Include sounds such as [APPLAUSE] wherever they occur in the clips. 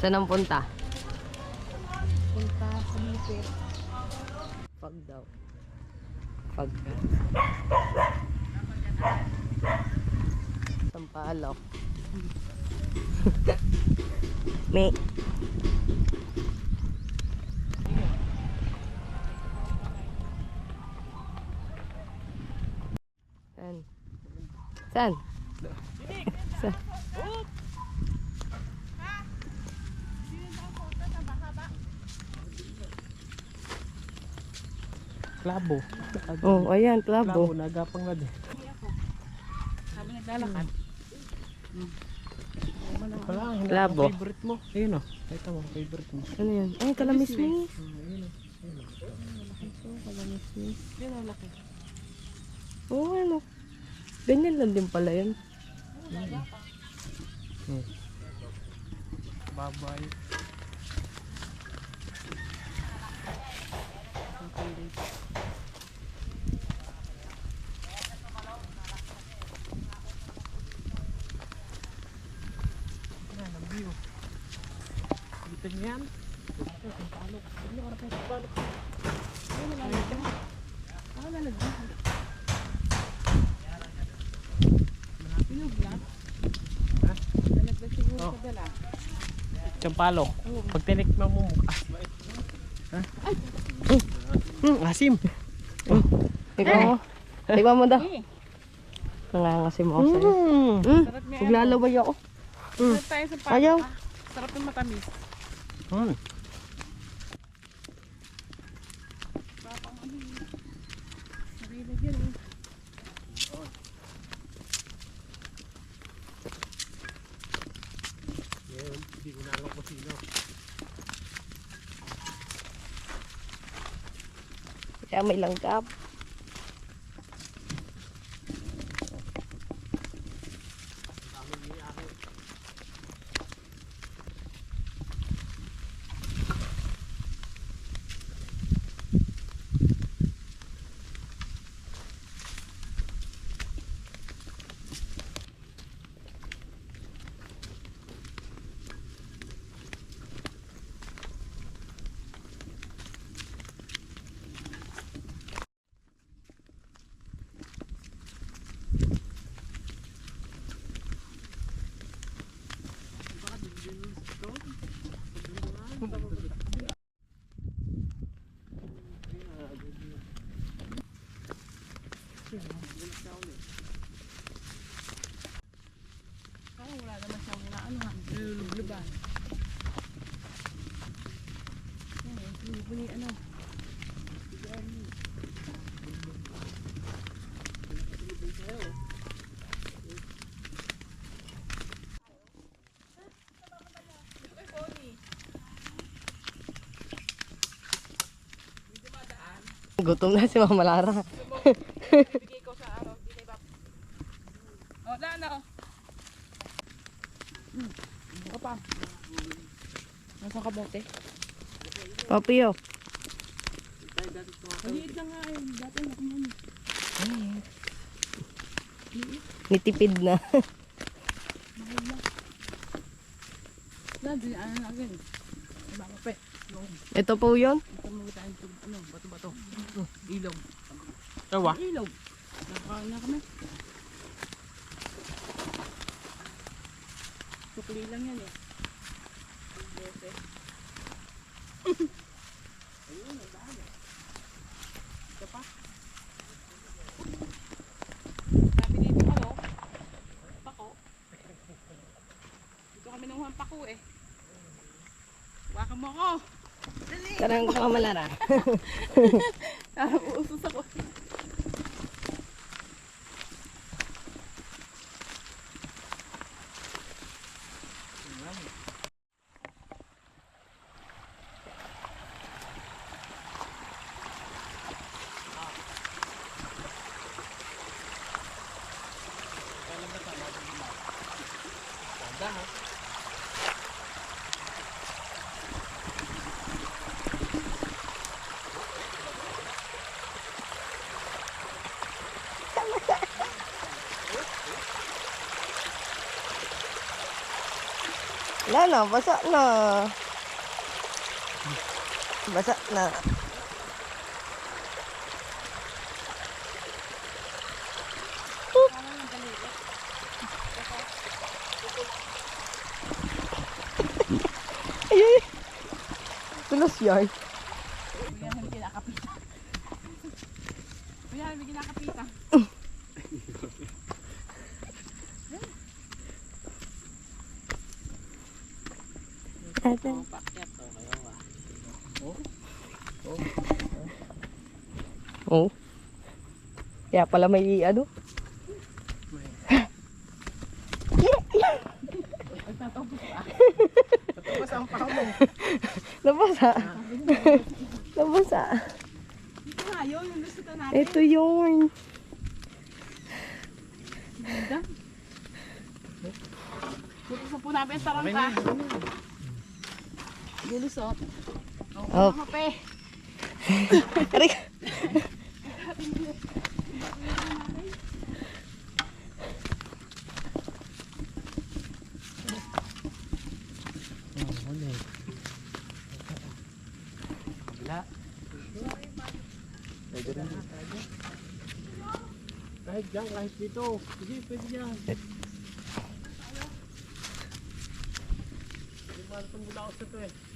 Saan ang punta? Punta sa Mipit. Pag daw. Pag. Sampalok. [LAUGHS] May. Saan? Saan? Klabo. Oh, ayan, klabo. Klabo, nagapang na din. Sabi naglalakad. Wala, hindi favorite mo. Ayun o. Ito mo, favorite mo. Ano yan? Ay, kalamismis. Yun ang laki. Oo, oh, ano. Ganyan lang din pala yan. Babay. Yan, ang view. Dito niyo yan. Ako na naglalakad. Pinog lang. Ha? Nalaglag siguro Oh. Sa dala. Champalo. Pag tinikman mo mukha. Ha? Hmm, asim. Ikaw mo. Ikaw mo daw. Eh, Nangangasim ako sa'yo. Mm. Hmm, maglalaway ako. Tayo sa park. Ayaw. ah. Sarap ng matamis. Ngayon, hindi ko na alam kung sino. Kaya may langgap. Parang wala naman siyang na ano ha. Nilulubluban. Yan eh. Sinubuni ano. Gutom na si Mama Lara. Bigay ko sa araw. Di kay Bab. Oh, na na oh. Ano pa? Nasa kabote? Papi, oh. Maliit lang nga eh. Dati na kumain. Nitipid na. Dati, ano na agad. Pe. Ito po yun. Ito mo tayo ano, bato-bato. Ilog. Tawa. Ilog. Nakakain na kami. Sukli lang yan eh. Bose. [LAUGHS] Ayun, ang dami. Ito pa. Sabi dito ano, pako. Dito kami nung pako eh. Wakan mo ako. Karang ka Mama Lara. Ah, [LAUGHS] [LAUGHS] uusos ako. Wala na, basa na. Basa na. Ay, ay. Tulos yan. Kuya, hindi kinakapita. Kuya, hindi kinakapita. Oh. Kaya pala may ano. Tapos ang paa mo. [LAUGHS] Nabasa. Nabasa. Ito nga yun, yung gusto ko natin. Ito yun. Dito sa po namin sa Okay rangka. na. Gilusot. Oh. Oh, mape. [LAUGHS] Rin. Kahit dyan, kahit dito. Sige, pwede dyan. Hindi mahal itong bula ko sa ito eh.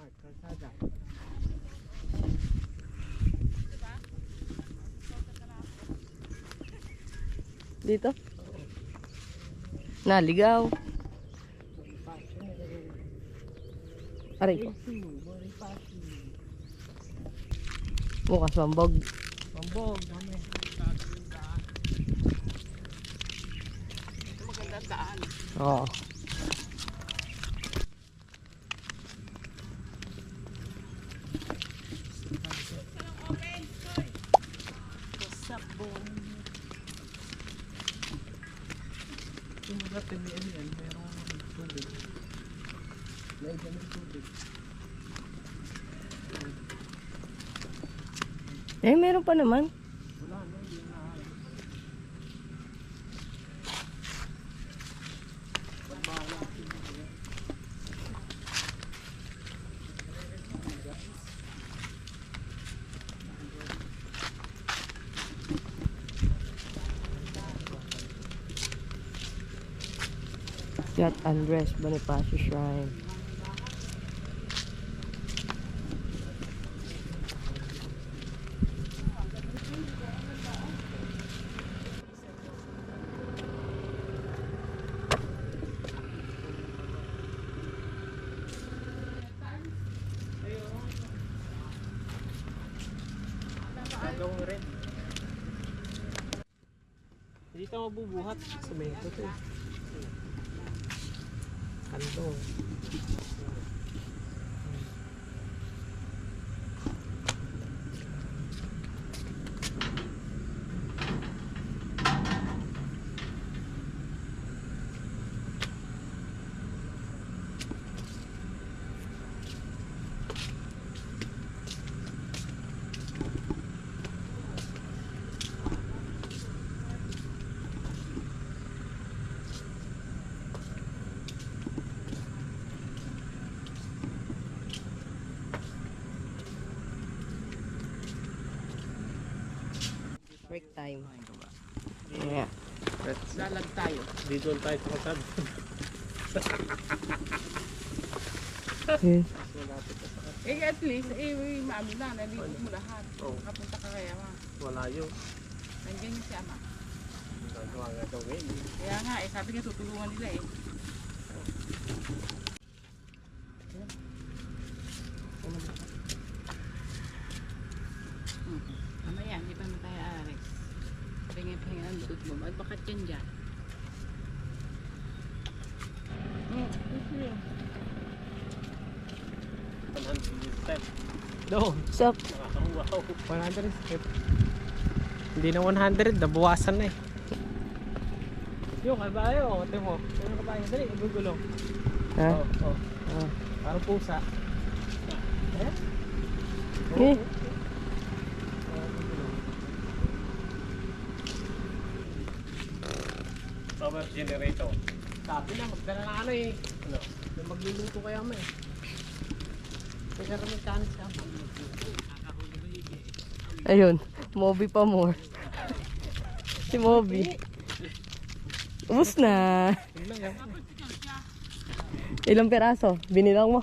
Landmark, kalsada. Dito. Naligaw. Aray ko. Bukas mambog. Pambog, dami. Ito magandang daan. Oo. Sabon. Tinian yan, merong tubig. Lagyan ng tubig. Eh, meron pa naman. Wala na, hindi na. Got Andres Bonifacio Shrine. Gagawin rin. Hindi ito mabubuhat. To eh. Kanto. Break time. Yeah. Lalag tayo. Dito tayo sa kalsada. Yun. Eh, at least, eh, may maano na, naligo mo lahat. Oo. Nakapunta ka kaya ma. Wala yun. Nandiyan yung si ama. Gagawa nga gawin. Kaya nga, eh, sabi nga tutulungan nila eh. Mamaya, hindi pa naman tayo aalis. Pahinga-pahinga ang likod mo. Magbakat yan dyan. Hmm, ito yun. 100 step. Up? wow. 100 step. Hindi na 100, nabawasan na eh. Yung kabayo, ito mo. Yung kabayo, dali, gugulong. Ha? Oh, oh. Ah. Parang pusa. Eh? Eh. Power generator. Sabi na, magdala na ano eh. Ano? Yung magluluto kaya mo eh. Kaya kami kanis ka pa. Ayun, Moby pa more. si Moby. Ubus na. Ilang peraso? Binilang mo?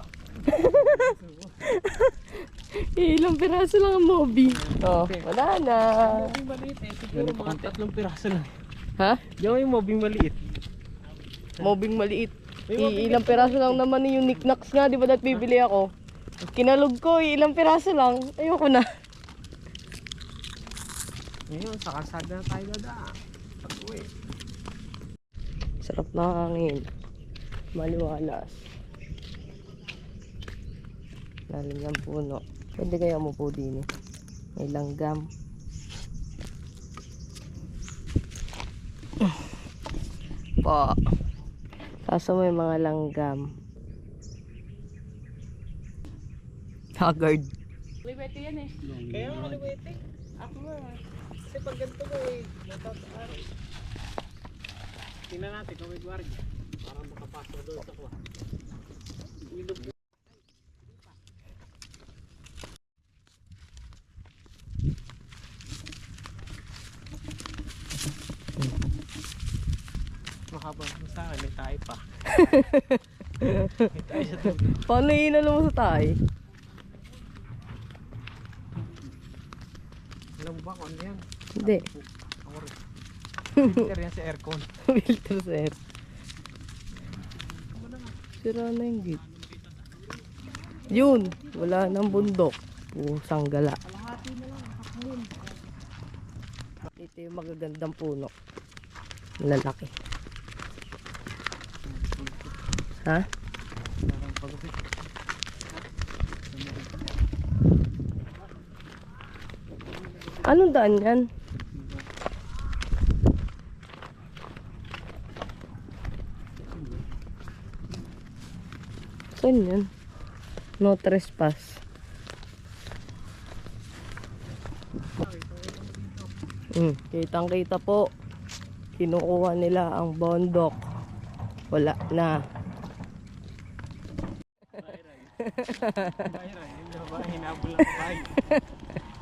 Ilang peraso lang ang Moby. Oh, wala na. Mobing maliit eh. Siguro mga tatlong piraso lang. Ha? Yung yung mobing maliit. Mobing maliit. Ilang peraso lang naman yung knickknacks nga, di ba dahil bibili ako? Kinalog ko, eh, ilang peraso lang. Ayoko na. Ngayon, sa kalsada na tayo dadaan. Pag-uwi. Sarap ng hangin. Maliwalas. Lalim ng puno. Pwede kaya mo po din eh. May langgam. [CLEARS THROAT] Po. Kaso may mga langgam. Haggard. Liwete yan eh. Kaya kaliwete. Ako nga. Kasi pag ganito ko eh, natataar. Tingnan natin kung may gwardiya. Para makapasok doon sa kuha. Ilog. Mahaba mo sa akin, may tayo pa. [LAUGHS] may tayo sa dulo. Paano inalo mo sa tayo? Alam mo ba kung ano yan? Hindi. Filter yan sa aircon. [LAUGHS] Filter sir. Sira na yung gate. Yun, wala nang bundok. Pusang gala. Ito yung magagandang puno. Lalaki. Ha? Anong daan yan? Saan yan? No trespass. Hmm, kitang kita po. Kinukuha nila ang bondok. Wala na. Bayra, yun na ba? Hinabol ang bahay.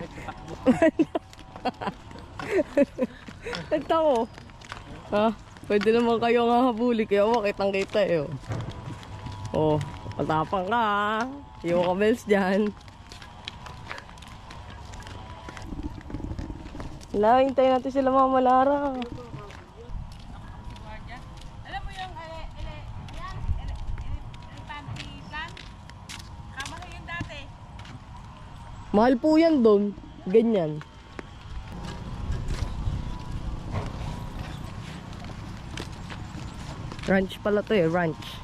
[LAUGHS] Nagtako. Ha? Pwede naman kayo nga habuli. Kaya mo, kitang kita eh. Oh, oh matapang ka ha. Yung kabels dyan. Wala, hintayin natin sila Mama Lara. Alam mo yung ele, ele, yan, ele, ele, elephante plan? Kamali yun dati. Mahal po yan doon. Ganyan. Ranch pala to eh, ranch.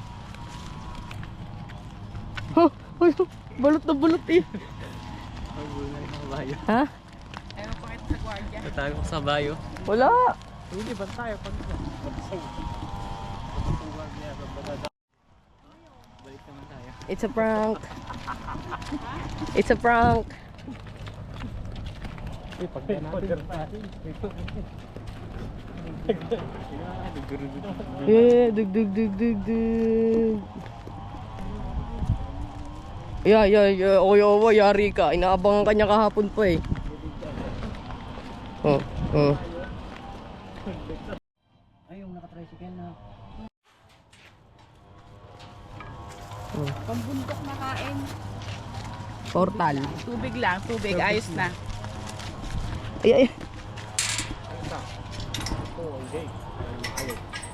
Huh, ay, balot na balot eh. Ha? Ayaw ko kita sa gwardiya. Natago ko sa bayo. Wala. Hindi, ba tayo pag Balik naman tayo. It's a prank. It's a prank. Yeah, dug dug dug dug dug. Yeah, yeah, yeah. Oy, oy, yari ka. Inaabangan ka niya kahapon pa eh. Oh, oh. Pambundok na kain. Portal. Tubig lang, tubig. Ayos na. Ay, ay.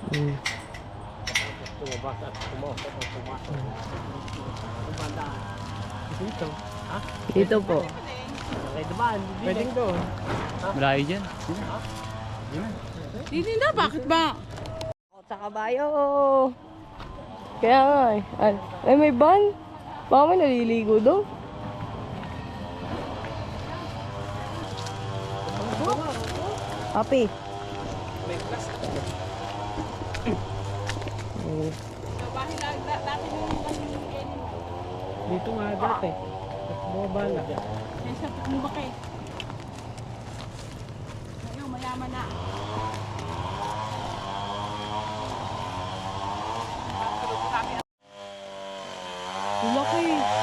Mm. Dito. Ha? Dito po. Kay Dumaan. Pwedeng doon. Malayo dyan. Hindi na, bakit ba? Sa kabayo. Kaya nga eh. Ay, ay, may ban. Baka may naliligo doon. Happy. Oo. So, bahay lang, da- dati yung kanina mo. Dito nga dati. At bumaba na. Kaya siya lumaki. Ngayon, mayaman na. Laki.